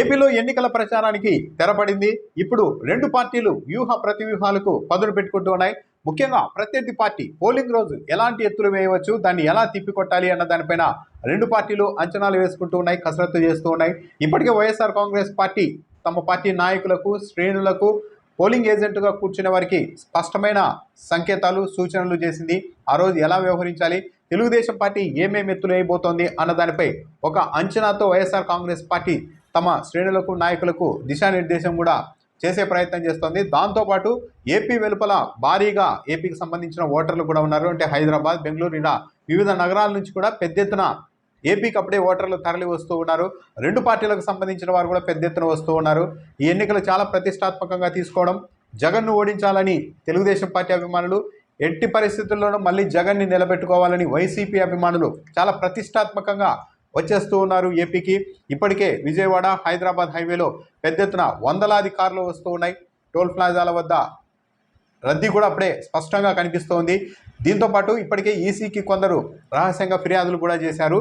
ఏపీలో ఎన్నికల ప్రచారానికి తెరపడింది. ఇప్పుడు రెండు పార్టీలు వ్యూహ ప్రతివ్యూహాలకు పదును పెట్టుకుంటూ ఉన్నాయి. ముఖ్యంగా ప్రత్యర్థి పార్టీ పోలింగ్ రోజు ఎలాంటి ఎత్తులు వేయవచ్చు దాన్ని ఎలా తిప్పికొట్టాలి అన్న దానిపైన రెండు పార్టీలు అంచనాలు వేసుకుంటూ ఉన్నాయి కసరత్తు చేస్తూ ఉన్నాయి. ఇప్పటికే వైఎస్ఆర్ కాంగ్రెస్ పార్టీ తమ పార్టీ నాయకులకు శ్రేణులకు పోలింగ్ ఏజెంట్గా కూర్చునే వారికి స్పష్టమైన సంకేతాలు సూచనలు చేసింది. ఆ రోజు ఎలా వ్యవహరించాలి తెలుగుదేశం పార్టీ ఏమేమి ఎత్తులు వేయబోతోంది అన్న దానిపై ఒక అంచనాతో వైఎస్ఆర్ కాంగ్రెస్ పార్టీ తమ శ్రేణులకు నాయకులకు దిశానిర్దేశం కూడా చేసే ప్రయత్నం చేస్తోంది. దాంతోపాటు ఏపీ వెలుపల భారీగా ఏపీకి సంబంధించిన ఓటర్లు కూడా ఉన్నారు. అంటే హైదరాబాద్ బెంగళూరు ఇలా వివిధ నగరాల నుంచి కూడా పెద్ద ఎత్తున ఏపీకి అప్పుడే ఓటర్లు తరలి వస్తూ ఉన్నారు. రెండు పార్టీలకు సంబంధించిన వారు కూడా పెద్ద ఎత్తున వస్తూ ఉన్నారు. ఈ ఎన్నికలు చాలా ప్రతిష్టాత్మకంగా తీసుకోవడం జగన్ను ఓడించాలని తెలుగుదేశం పార్టీ అభిమానులు ఎట్టి పరిస్థితుల్లోనూ మళ్ళీ జగన్ని నిలబెట్టుకోవాలని వైసీపీ అభిమానులు చాలా ప్రతిష్టాత్మకంగా వచ్చేస్తూ ఉన్నారు ఏపీకి. ఇప్పటికే విజయవాడ హైదరాబాద్ హైవేలో పెద్ద ఎత్తున వందలాది కార్లు వస్తూ ఉన్నాయి. టోల్ ప్లాజాల వద్ద రద్దీ కూడా అప్పుడే స్పష్టంగా కనిపిస్తోంది. దీంతోపాటు ఇప్పటికే ఈసీకి కొందరు రహస్యంగా ఫిర్యాదులు కూడా చేశారు.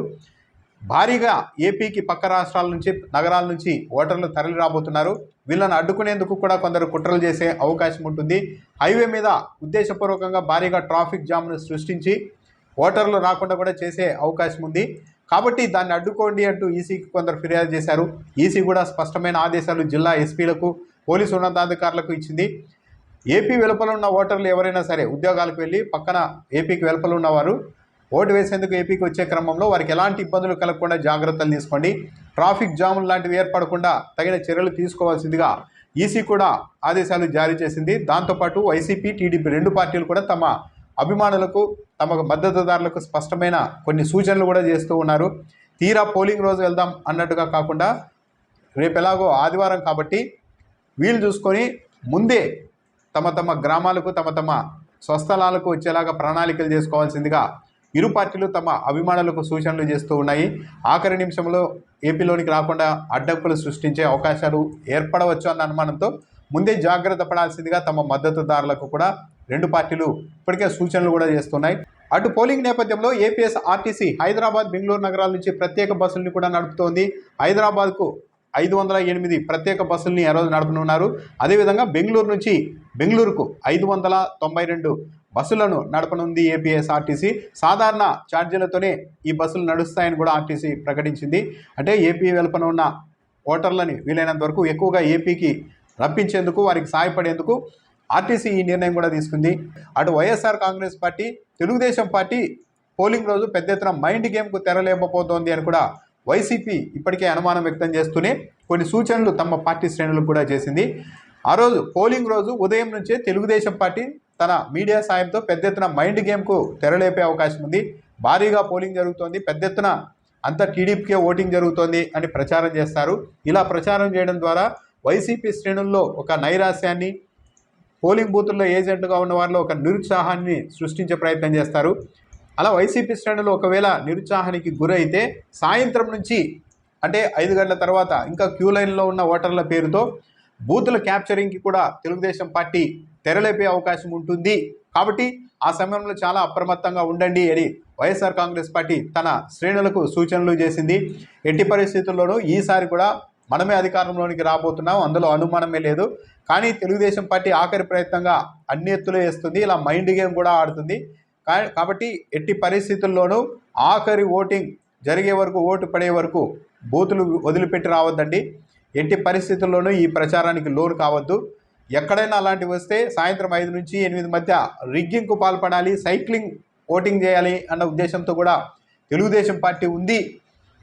భారీగా ఏపీకి పక్క రాష్ట్రాల నుంచి నగరాల నుంచి ఓటర్లు తరలి రాబోతున్నారు. వీళ్ళని అడ్డుకునేందుకు కూడా కొందరు కుట్రలు చేసే అవకాశం ఉంటుంది. హైవే మీద ఉద్దేశపూర్వకంగా భారీగా ట్రాఫిక్ జామ్ను సృష్టించి ఓటర్లు రాకుండా కూడా చేసే అవకాశం ఉంది. కాబట్టి దాన్ని అడ్డుకోండి అంటూ ఈసీకి కొందరు ఫిర్యాదు చేశారు. ఈసీ కూడా స్పష్టమైన ఆదేశాలు జిల్లా ఎస్పీలకు పోలీసు ఉన్నతాధికారులకు ఇచ్చింది. ఏపీ వెలుపల ఉన్న ఓటర్లు ఎవరైనా సరే ఉద్యోగాలకు వెళ్ళి పక్కన ఏపీకి వెలుపల ఉన్నవారు ఓటు వేసేందుకు ఏపీకి వచ్చే క్రమంలో వారికి ఎలాంటి ఇబ్బందులు కలగకుండా జాగ్రత్తలు తీసుకోండి. ట్రాఫిక్ జాములు లాంటివి ఏర్పడకుండా తగిన చర్యలు తీసుకోవాల్సిందిగా ఈసీ కూడా ఆదేశాలు జారీ చేసింది. దాంతోపాటు వైసీపీ టీడీపీ రెండు పార్టీలు కూడా తమ అభిమానులకు తమ మద్దతుదారులకు స్పష్టమైన కొన్ని సూచనలు కూడా చేస్తూ ఉన్నారు. తీరా పోలింగ్ రోజు వెళ్దాం అన్నట్టుగా కాకుండా రేపు ఎలాగో ఆదివారం కాబట్టి వీలు చూసుకొని ముందే తమ తమ గ్రామాలకు తమ తమ స్వస్థలాలకు వచ్చేలాగా ప్రణాళికలు చేసుకోవాల్సిందిగా ఇరు పార్టీలు తమ అభిమానులకు సూచనలు చేస్తూ ఉన్నాయి. ఆఖరి నిమిషంలో ఏపీలోనికి రాకుండా అడ్డంకులు సృష్టించే అవకాశాలు ఏర్పడవచ్చు అన్న అనుమానంతో ముందే జాగ్రత్త పడాల్సిందిగా తమ మద్దతుదారులకు కూడా రెండు పార్టీలు ఇప్పటికే సూచనలు కూడా చేస్తున్నాయి. అటు పోలింగ్ నేపథ్యంలో ఏపీఎస్ ఆర్టీసీ హైదరాబాద్ బెంగళూరు నగరాల నుంచి ప్రత్యేక బస్సుల్ని కూడా నడుపుతోంది. హైదరాబాద్కు ఐదు వందల ఎనిమిది ప్రత్యేక బస్సుల్ని ఆ రోజు నడపనున్నారు. అదేవిధంగా బెంగళూరు నుంచి బెంగళూరుకు ఐదు వందల తొంభై రెండు బస్సులను నడపనుంది ఏపీఎస్ఆర్టీసీ సాధారణ ఛార్జీలతోనే ఈ బస్సులు నడుస్తాయని కూడా ఆర్టీసీ ప్రకటించింది. అంటే ఏపీ వెలుపన ఉన్న ఓటర్లని వీలైనంత వరకు ఎక్కువగా ఏపీకి రప్పించేందుకు వారికి సహాయపడేందుకు ఆర్టీసీ ఈ నిర్ణయం కూడా తీసుకుంది. అటు YSR Congress party Telugu Desam party polling రోజు పెద్ద ఎత్తున మైండ్ గేమ్కు తెరలేపబోతోంది అని కూడా వైసీపీ ఇప్పటికే అనుమానం వ్యక్తం చేస్తూనే కొన్ని సూచనలు తమ పార్టీ శ్రేణులకు కూడా చేసింది. ఆ రోజు పోలింగ్ రోజు ఉదయం నుంచే తెలుగుదేశం పార్టీ తన మీడియా సాయంతో పెద్ద ఎత్తున మైండ్ గేమ్కు తెరలేపే అవకాశం ఉంది. భారీగా పోలింగ్ జరుగుతోంది. పెద్ద ఎత్తున అంతా టీడీపీకే ఓటింగ్ జరుగుతోంది అని ప్రచారం చేస్తారు. ఇలా ప్రచారం చేయడం ద్వారా వైసీపీ శ్రేణుల్లో ఒక నైరాశ్యాన్ని పోలింగ్ బూతుల్లో ఏజెంట్గా ఉన్న వారిలో ఒక నిరుత్సాహాన్ని సృష్టించే ప్రయత్నం చేస్తారు. అలా వైసీపీ శ్రేణులు ఒకవేళ నిరుత్సాహానికి గురైతే సాయంత్రం నుంచి అంటే ఐదు గంటల తర్వాత ఇంకా క్యూ లైన్లో ఉన్న ఓటర్ల పేరుతో బూతుల క్యాప్చరింగ్కి కూడా తెలుగుదేశం పార్టీ తెరలేపే అవకాశం ఉంటుంది. కాబట్టి ఆ సమయంలో చాలా అప్రమత్తంగా ఉండండి అని వైఎస్ఆర్ కాంగ్రెస్ పార్టీ తన శ్రేణులకు సూచనలు చేసింది. ఎట్టి పరిస్థితుల్లోనూ ఈసారి కూడా మనమే అధికారంలోనికి రాబోతున్నాం అందులో అనుమానమే లేదు. కానీ తెలుగుదేశం పార్టీ ఆఖరి ప్రయత్నంగా అన్ని ఎత్తులు వేస్తుంది ఇలా మైండ్ గేమ్ కూడా ఆడుతుంది. కాబట్టి ఎట్టి పరిస్థితుల్లోనూ ఆఖరి ఓటింగ్ జరిగే వరకు ఓటు పడే వరకు బూతులు వదిలిపెట్టి రావద్దండి. ఎట్టి పరిస్థితుల్లోనూ ఈ ప్రచారానికి లోను కావద్దు. ఎక్కడైనా అలాంటివి వస్తే సాయంత్రం ఐదు నుంచి ఎనిమిది మధ్య రిగ్గింగ్కు పాల్పడాలి సైక్లింగ్ ఓటింగ్ చేయాలి అన్న ఉద్దేశంతో కూడా తెలుగుదేశం పార్టీ ఉంది.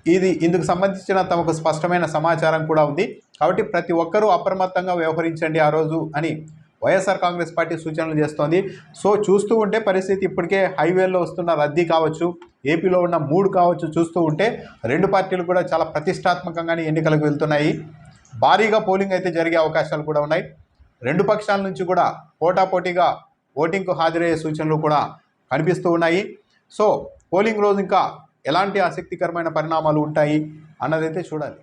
ఇది ఇందుకు సంబంధించిన తమకు స్పష్టమైన సమాచారం కూడా ఉంది. కాబట్టి ప్రతి ఒక్కరూ అప్రమత్తంగా వ్యవహరించండి ఆ రోజు అని వైఎస్ఆర్ కాంగ్రెస్ పార్టీ సూచనలు చేస్తోంది. సో చూస్తూ ఉంటే పరిస్థితి ఇప్పటికే హైవేల్లో వస్తున్న రద్దీ కావచ్చు ఏపీలో ఉన్న మూడు కావచ్చు చూస్తూ ఉంటే రెండు పార్టీలు కూడా చాలా ప్రతిష్టాత్మకంగానే ఎన్నికలకు వెళ్తున్నాయి. భారీగా పోలింగ్ అయితే జరిగే అవకాశాలు కూడా ఉన్నాయి. రెండు పక్షాల నుంచి కూడా పోటాపోటీగా ఓటింగ్కు హాజరయ్యే సూచనలు కూడా కనిపిస్తూ ఉన్నాయి. సో పోలింగ్ రోజు ఇంకా ఎలాంటి ఆసక్తికరమైన పరిణామాలు ఉంటాయి అన్నదైతే చూడాలి.